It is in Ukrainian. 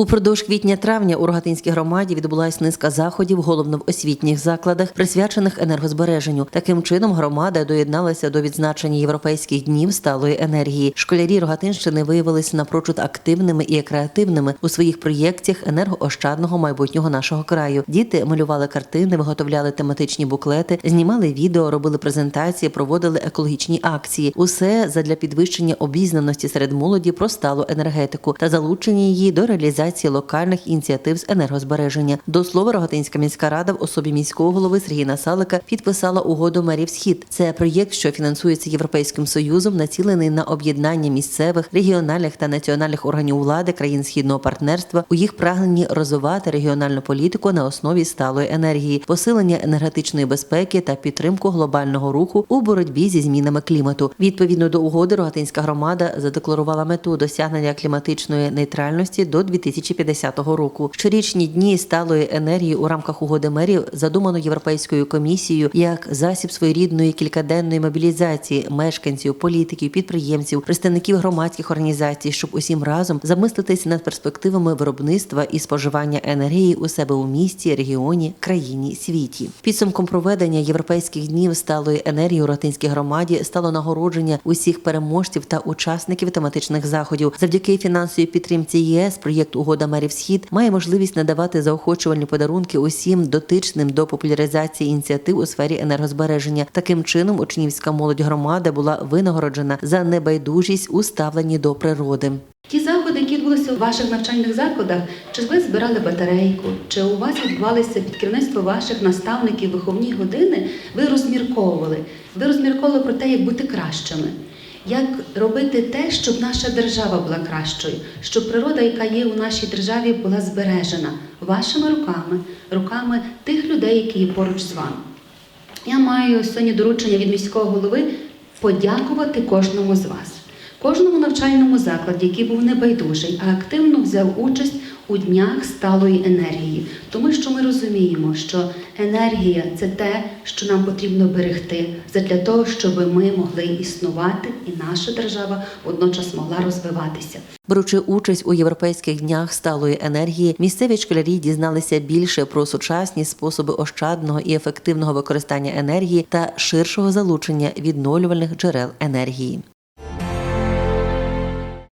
Упродовж квітня-травня у Рогатинській громаді відбулась низка заходів головно в освітніх закладах, присвячених енергозбереженню. Таким чином громада доєдналася до відзначення європейських днів сталої енергії. Школярі Рогатинщини виявилися напрочуд активними і креативними у своїх проєктах енергоощадного майбутнього нашого краю. Діти малювали картини, виготовляли тематичні буклети, знімали відео, робили презентації, проводили екологічні акції. Усе задля підвищення обізнаності серед молоді про сталу енергетику та залучення її до реалізації локальних ініціатив з енергозбереження. До слова, Рогатинська міська рада в особі міського голови Сергія Насалика підписала угоду мерів Схід. Це проєкт, що фінансується Європейським союзом, націлений на об'єднання місцевих, регіональних та національних органів влади країн східного партнерства у їх прагненні розвивати регіональну політику на основі сталої енергії, посилення енергетичної безпеки та підтримку глобального руху у боротьбі зі змінами клімату. Відповідно до угоди, Рогатинська громада задекларувала мету досягнення кліматичної нейтральності до 2050 року. Щорічні дні сталої енергії у рамках угоди мерів задумано Європейською комісією як засіб своєрідної кількаденної мобілізації мешканців, політиків, підприємців, представників громадських організацій, щоб усім разом замислитися над перспективами виробництва і споживання енергії у себе у місті, регіоні, країні, світі. Підсумком проведення європейських днів сталої енергії у Ротинській громаді стало нагородження усіх переможців та учасників тематичних заходів. Завдяки фінансовій підтримці ЄС проєкт Угода мерів Схід має можливість надавати заохочувальні подарунки усім дотичним до популяризації ініціатив у сфері енергозбереження. Таким чином, учнівська молодь громади була винагороджена за небайдужість у ставленні до природи. Ті заходи, які відбулися у ваших навчальних закладах, чи ви збирали батарейку, чи у вас відбувалися під керівництво ваших наставників виховні години, ви розмірковували. Ви розмірковували про те, як бути кращими, як робити те, щоб наша держава була кращою, щоб природа, яка є у нашій державі, була збережена вашими руками, руками тих людей, які є поруч з вами. Я маю сьогодні доручення від міського голови подякувати кожному з вас, кожному навчальному закладі, який був небайдужий, а активно взяв участь у днях сталої енергії, тому що ми розуміємо, що енергія це те, що нам потрібно берегти, для того, щоб ми могли існувати, і наша держава водночас могла розвиватися. Беручи участь у європейських днях сталої енергії, місцеві школярі дізналися більше про сучасні способи ощадного і ефективного використання енергії та ширшого залучення відновлювальних джерел енергії.